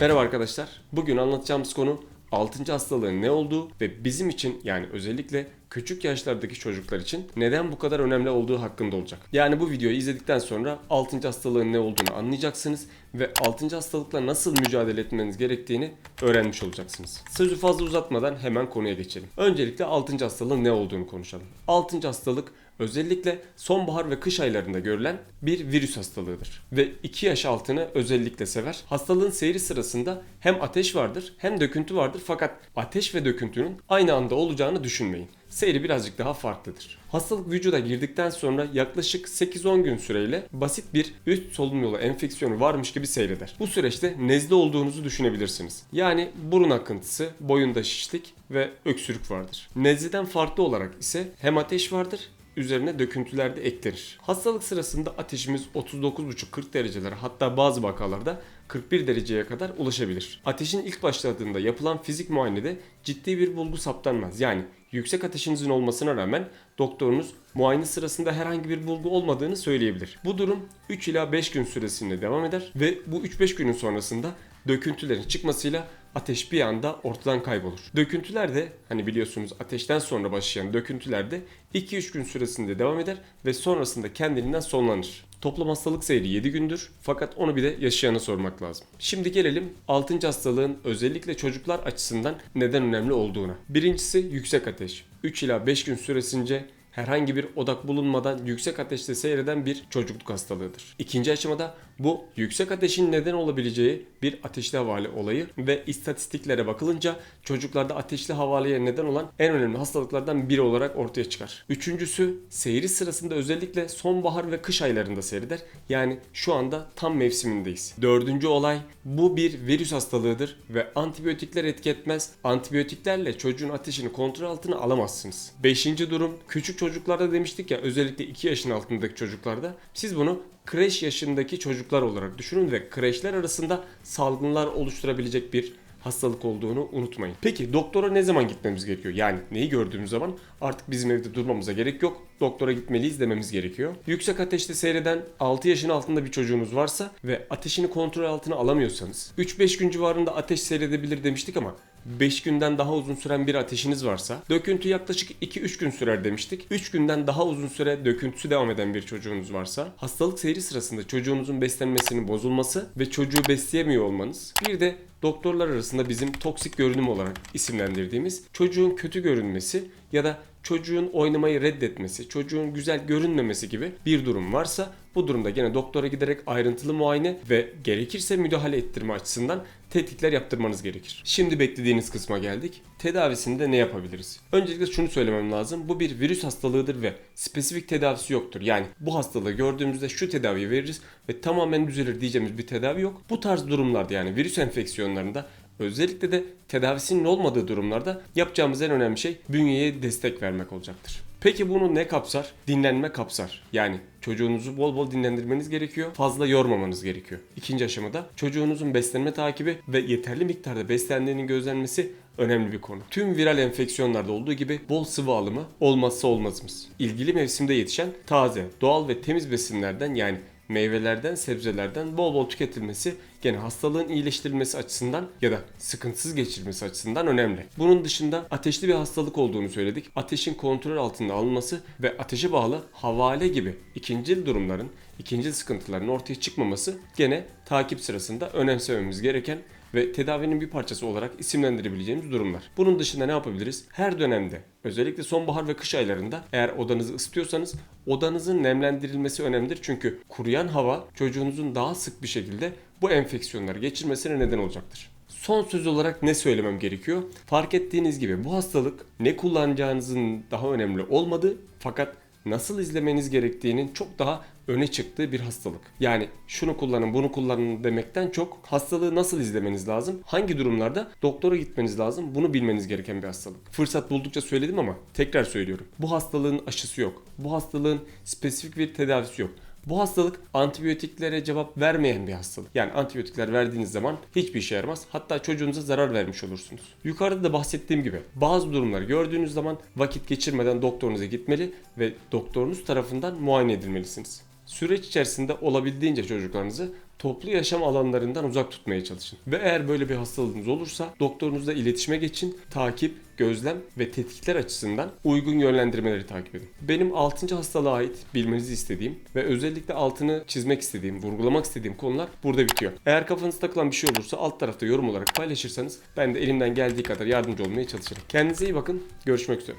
Merhaba arkadaşlar. Bugün anlatacağımız konu 6. hastalığın ne olduğu ve bizim için yani özellikle küçük yaşlardaki çocuklar için neden bu kadar önemli olduğu hakkında olacak. Yani bu videoyu izledikten sonra 6. hastalığın ne olduğunu anlayacaksınız ve 6. hastalıkla nasıl mücadele etmeniz gerektiğini öğrenmiş olacaksınız. Sözü fazla uzatmadan hemen konuya geçelim. Öncelikle 6. hastalığın ne olduğunu konuşalım. 6. hastalık özellikle sonbahar ve kış aylarında görülen bir virüs hastalığıdır. Ve 2 yaş altını özellikle sever. Hastalığın seyri sırasında hem ateş vardır hem döküntü vardır fakat ateş ve döküntünün aynı anda olacağını düşünmeyin. Seyri birazcık daha farklıdır. Hastalık vücuda girdikten sonra yaklaşık 8-10 gün süreyle basit bir üst solunum yolu enfeksiyonu varmış gibi seyreder. Bu süreçte nezle olduğunuzu düşünebilirsiniz. Yani burun akıntısı, boyunda şişlik ve öksürük vardır. Nezleden farklı olarak ise hem ateş vardır üzerine döküntüler de eklenir. Hastalık sırasında ateşimiz 39,5-40 derecelere hatta bazı vakalarda 41 dereceye kadar ulaşabilir. Ateşin ilk başladığında yapılan fizik muayenede ciddi bir bulgu saptanmaz. Yani yüksek ateşinizin olmasına rağmen doktorunuz muayene sırasında herhangi bir bulgu olmadığını söyleyebilir. Bu durum 3 ila 5 gün süresinde devam eder ve bu 3-5 günün sonrasında döküntülerin çıkmasıyla ateş bir anda ortadan kaybolur. Döküntüler de hani biliyorsunuz ateşten sonra başlayan döküntüler de 2-3 gün süresinde devam eder ve sonrasında kendiliğinden sonlanır. Toplam hastalık seyri 7 gündür fakat onu bir de yaşayana sormak lazım. Şimdi gelelim 6. hastalığın özellikle çocuklar açısından neden önemli olduğuna. Birincisi yüksek ateş. 3 ila 5 gün süresince herhangi bir odak bulunmadan yüksek ateşte seyreden bir çocukluk hastalığıdır. İkinci aşamada bu yüksek ateşin neden olabileceği bir ateşli havale olayı ve istatistiklere bakılınca çocuklarda ateşli havaleye neden olan en önemli hastalıklardan biri olarak ortaya çıkar. Üçüncüsü seyri sırasında özellikle sonbahar ve kış aylarında seyreder. Yani şu anda tam mevsimindeyiz. Dördüncü olay bu bir virüs hastalığıdır ve antibiyotikler etki etmez. Antibiyotiklerle çocuğun ateşini kontrol altına alamazsınız. Beşinci durum küçük çocuklarda demiştik ya özellikle 2 yaşın altındaki çocuklarda siz bunu kreş yaşındaki çocuklar olarak düşünün ve kreşler arasında salgınlar oluşturabilecek bir hastalık olduğunu unutmayın. Peki doktora ne zaman gitmemiz gerekiyor? Yani neyi gördüğümüz zaman artık bizim evde durmamıza gerek yok. Doktora gitmeliyiz dememiz gerekiyor. Yüksek ateşte seyreden 6 yaşın altında bir çocuğunuz varsa ve ateşini kontrol altına alamıyorsanız 3-5 gün civarında ateş seyredebilir demiştik ama 5 günden daha uzun süren bir ateşiniz varsa döküntü yaklaşık 2-3 gün sürer demiştik. 3 günden daha uzun süre döküntüsü devam eden bir çocuğunuz varsa hastalık seyri sırasında çocuğunuzun beslenmesinin bozulması ve çocuğu besleyemiyor olmanız bir de doktorlar arasında bizim toksik görünüm olarak isimlendirdiğimiz çocuğun kötü görünmesi ya da çocuğun oynamayı reddetmesi, çocuğun güzel görünmemesi gibi bir durum varsa bu durumda gene doktora giderek ayrıntılı muayene ve gerekirse müdahale ettirme açısından tetkikler yaptırmanız gerekir. Şimdi beklediğiniz kısma geldik. Tedavisinde ne yapabiliriz? Öncelikle şunu söylemem lazım. Bu bir virüs hastalığıdır ve spesifik tedavisi yoktur. Yani bu hastalığı gördüğümüzde şu tedaviyi veririz ve tamamen düzelir diyeceğimiz bir tedavi yok. Bu tarz durumlarda yani virüs enfeksiyonlarında Özellikle de tedavisinin olmadığı durumlarda yapacağımız en önemli şey bünyeye destek vermek olacaktır. Peki bunu ne kapsar? Dinlenme kapsar. Yani çocuğunuzu bol bol dinlendirmeniz gerekiyor. Fazla yormamanız gerekiyor. İkinci aşamada çocuğunuzun beslenme takibi ve yeterli miktarda beslendiğinin gözlenmesi önemli bir konu. Tüm viral enfeksiyonlarda olduğu gibi bol sıvı alımı olmazsa olmazımız. İlgili mevsimde yetişen taze, doğal ve temiz besinlerden yani meyvelerden, sebzelerden bol bol tüketilmesi gene hastalığın iyileştirilmesi açısından ya da sıkıntısız geçirilmesi açısından önemli. Bunun dışında ateşli bir hastalık olduğunu söyledik. Ateşin kontrol altında alınması ve ateşe bağlı havale gibi ikincil durumların, ikincil sıkıntıların ortaya çıkmaması gene takip sırasında önemsememiz gereken ve tedavinin bir parçası olarak isimlendirebileceğimiz durumlar. Bunun dışında ne yapabiliriz? Her dönemde özellikle sonbahar ve kış aylarında eğer odanızı ısıtıyorsanız odanızın nemlendirilmesi önemlidir. Çünkü kuruyan hava çocuğunuzun daha sık bir şekilde bu enfeksiyonları geçirmesine neden olacaktır. Son söz olarak ne söylemem gerekiyor? Fark ettiğiniz gibi bu hastalık ne kullanacağınızın daha önemli olmadığı fakat nasıl izlemeniz gerektiğinin çok daha öne çıktığı bir hastalık. Yani şunu kullanın bunu kullanın demekten çok hastalığı nasıl izlemeniz lazım? Hangi durumlarda doktora gitmeniz lazım? Bunu bilmeniz gereken bir hastalık. Fırsat buldukça söyledim ama tekrar söylüyorum. Bu hastalığın aşısı yok. Bu hastalığın spesifik bir tedavisi yok. Bu hastalık antibiyotiklere cevap vermeyen bir hastalık. Yani antibiyotikler verdiğiniz zaman hiçbir işe yaramaz. Hatta çocuğunuza zarar vermiş olursunuz. Yukarıda da bahsettiğim gibi bazı durumları gördüğünüz zaman vakit geçirmeden doktorunuza gitmeli ve doktorunuz tarafından muayene edilmelisiniz. Süreç içerisinde olabildiğince çocuklarınızı toplu yaşam alanlarından uzak tutmaya çalışın. Ve eğer böyle bir hastalığınız olursa doktorunuzla iletişime geçin, takip, gözlem ve tetkikler açısından uygun yönlendirmeleri takip edin. Benim 6. hastalığa ait bilmenizi istediğim ve özellikle altını çizmek istediğim, vurgulamak istediğim konular burada bitiyor. Eğer kafanızda takılan bir şey olursa alt tarafta yorum olarak paylaşırsanız ben de elimden geldiği kadar yardımcı olmaya çalışırım. Kendinize iyi bakın. Görüşmek üzere.